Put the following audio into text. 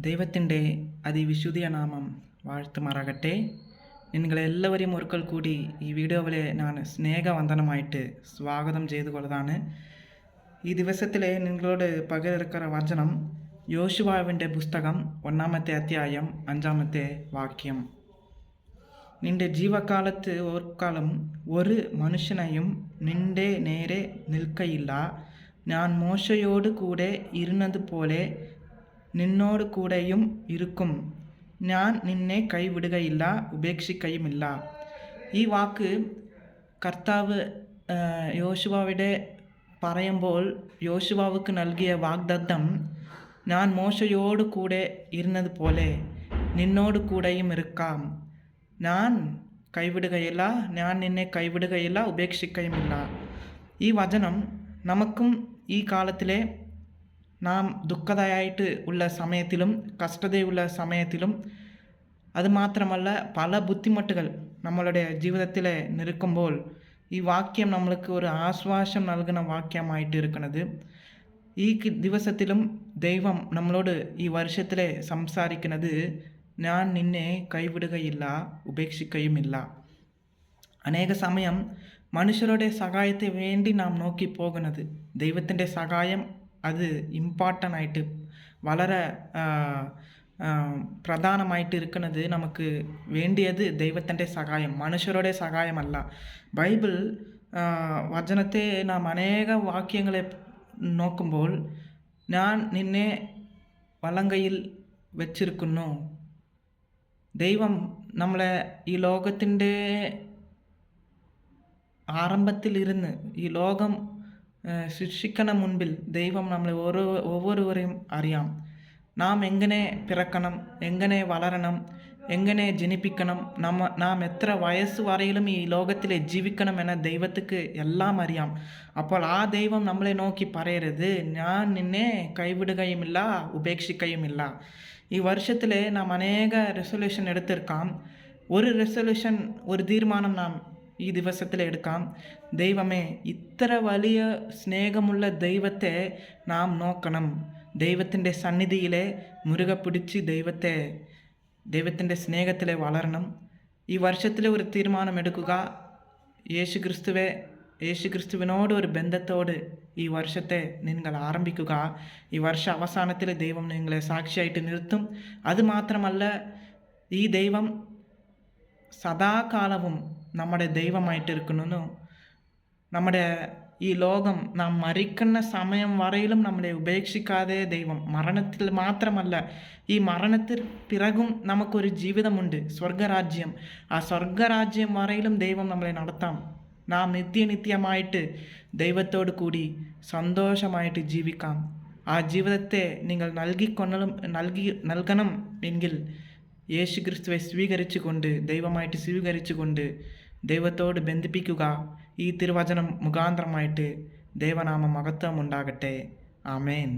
ദൈവത്തിന്റെ അതിവിശുദ്ധിയ നാമം വാഴ്ത്തുമാറാകട്ടെ. നിങ്ങളെല്ലാവരെയും ഒരിക്കൽ കൂടി ഈ വീഡിയോവിലെ ഞാൻ സ്നേഹവന്ദനമായിട്ട് സ്വാഗതം ചെയ്തു കൊള്ളതാണ് ഈ ദിവസത്തിലെ നിങ്ങളോട് പകരക്കറ വചനം യോശുവാവിന്റെ പുസ്തകം ഒന്നാമത്തെ അധ്യായം അഞ്ചാമത്തെ വാക്യം. നിന്റെ ജീവകാലത്ത് ഓർക്കാലം ഒരു മനുഷ്യനെയും നിന്റെ നേരെ നിൽക്കയില്ല. ഞാൻ മോശയോട് കൂടെ ഇരുന്നതുപോലെ നിന്നോട് കൂടെയും ഇരിക്കും. ഞാൻ നിന്നെ കൈവിടുകയില്ല ഉപേക്ഷിക്കുകയുമില്ല ഈ വാക്ക് കർത്താവ് യോശുവാവിടെ പറയുമ്പോൾ യോശുവാവുക്ക് നൽകിയ വാഗ്ദത്തം ഞാൻ മോശയോട് കൂടെ ഇരുന്നത് പോലെ നിന്നോട് കൂടെയും ഇരിക്കാം. ഞാൻ കൈവിടുകയില്ല ഞാൻ നിന്നെ കൈവിടുകയില്ല ഉപേക്ഷിക്കുകയുമില്ല ഈ വചനം നമുക്കും ഈ കാലത്തിലെ നാം ദുഃഖതയായിട്ട് ഉള്ള സമയത്തിലും കഷ്ടതയുള്ള സമയത്തിലും അതുമാത്രമല്ല പല ബുദ്ധിമുട്ടുകൾ നമ്മളുടെ ജീവിതത്തിൽ നിൽക്കുമ്പോൾ ഈ വാക്യം നമ്മൾക്ക് ഒരു ആശ്വാസം നൽകുന്ന വാക്യമായിട്ട് ഇരിക്കുന്നത്. ഈ ദിവസത്തിലും ദൈവം നമ്മളോട് ഈ വർഷത്തിലെ സംസാരിക്കുന്നത് ഞാൻ നിന്നെ കൈവിടുകയില്ല ഉപേക്ഷിക്കുകയുമില്ല അനേക സമയം മനുഷ്യരുടെ സഹായത്തെ വേണ്ടി നാം നോക്കി പോകുന്നത് ദൈവത്തിന്റെ സഹായം അത് ഇമ്പോർട്ടന്റ് ആയിട്ട് വളരെ പ്രധാനമായിട്ട് ഇരിക്കുന്നത് നമുക്ക് വേണ്ടിയത് ദൈവത്തിന്റെ സഹായം മനുഷ്യരുടെ സഹായമല്ല. ബൈബിൾ വചനത്തെ നാം അനേക വാക്യങ്ങളെ നോക്കുമ്പോൾ ഞാൻ നിന്നെ വള്ളങ്കയിൽ വെച്ചിരിക്കുന്നു. ദൈവം നമ്മളെ ഈ ലോകത്തിന്റെ ആരംഭത്തിലിരുന്ന് ഈ ലോകം ആ, സൃഷ്ടിക്കണ മുൻപിൽ ദൈവം നമ്മളെ ഓരോ ഓരോരുവരെയും അറിയാം നാം എങ്ങനെ പിറക്കണം എങ്ങനെ വളരണം എങ്ങനെ ജനിപ്പിക്കണം നമ്മ നാം എത്ര വയസ്സ് വരെയിലും ഈ ലോകത്തിൽ ജീവിക്കണം എന്ന ദൈവത്തിക്ക് എല്ലാം അറിയാം അപ്പോൾ ആ ദൈവം നമ്മളെ നോക്കി പറയരുത് ഞാൻ നിന്നെ കൈവിടുകയുമില്ല ഉപേക്ഷിക്കുകയുമില്ല ഈ വർഷത്തിൽ നാം അനേക റെസൊല്യൂഷൻ എടുത്തിരിക്കാം ഒരു റെസൊല്യൂഷൻ ഒരു തീരുമാനം നാം ഈ ദിവസത്തിൽ എടുക്കാം. ദൈവമേ ഇത്ര വലിയ സ്നേഹമുള്ള ദൈവത്തെ നാം നോക്കണം. ദൈവത്തിന്റെ സന്നിധിയിലെ മുരുക പിടിച്ച് ദൈവത്തെ ദൈവത്തിന്റെ സ്നേഹത്തിലെ വളരണം. ഈ വർഷത്തിലെ ഒരു തീരുമാനം എടുക്കുക. യേശു ക്രിസ്തുവെ യേശു ക്രിസ്തുവിനോട് ഒരു ബന്ധത്തോട് ഈ വർഷത്തെ നിങ്ങൾ ആരംഭിക്കുക. ഈ വർഷ അവസാനത്തിൽ ദൈവം നിങ്ങളെ സാക്ഷിയായിട്ട് നിർത്തും. അതുമാത്രമല്ല ഈ ദൈവം സദാകാലവും നമ്മുടെ ദൈവമായിട്ടിരിക്കുന്നു നമ്മുടെ ഈ ലോകം നാം മരിക്കുന്ന സമയം വരയിലും നമ്മളെ ഉപേക്ഷിക്കാതെ ദൈവം മരണത്തിൽ മാത്രമല്ല ഈ മരണത്തിൽ പിറകും നമുക്കൊരു ജീവിതമുണ്ട് സ്വർഗരാജ്യം. ആ സ്വർഗരാജ്യം വരയിലും ദൈവം നമ്മളെ നടത്താം. നാം നിത്യനിത്യമായിട്ട് ദൈവത്തോട് കൂടി സന്തോഷമായിട്ട് ജീവിക്കാം. ആ ജീവിതത്തെ നിങ്ങൾ നൽകിക്കൊള്ളണം നൽകി നൽകണം എങ്കിൽ യേശു ക്രിസ്തുവെ സ്വീകരിച്ചുകൊണ്ട് ദൈവമായിട്ട് സ്വീകരിച്ചുകൊണ്ട് ദൈവത്തോട് ബന്ധിപ്പിക്കുക. ഈ തിരുവചനം മുഖാന്തരമായിട്ട് ദൈവനാമ മഹത്വം ഉണ്ടാകട്ടെ ആമേൻ.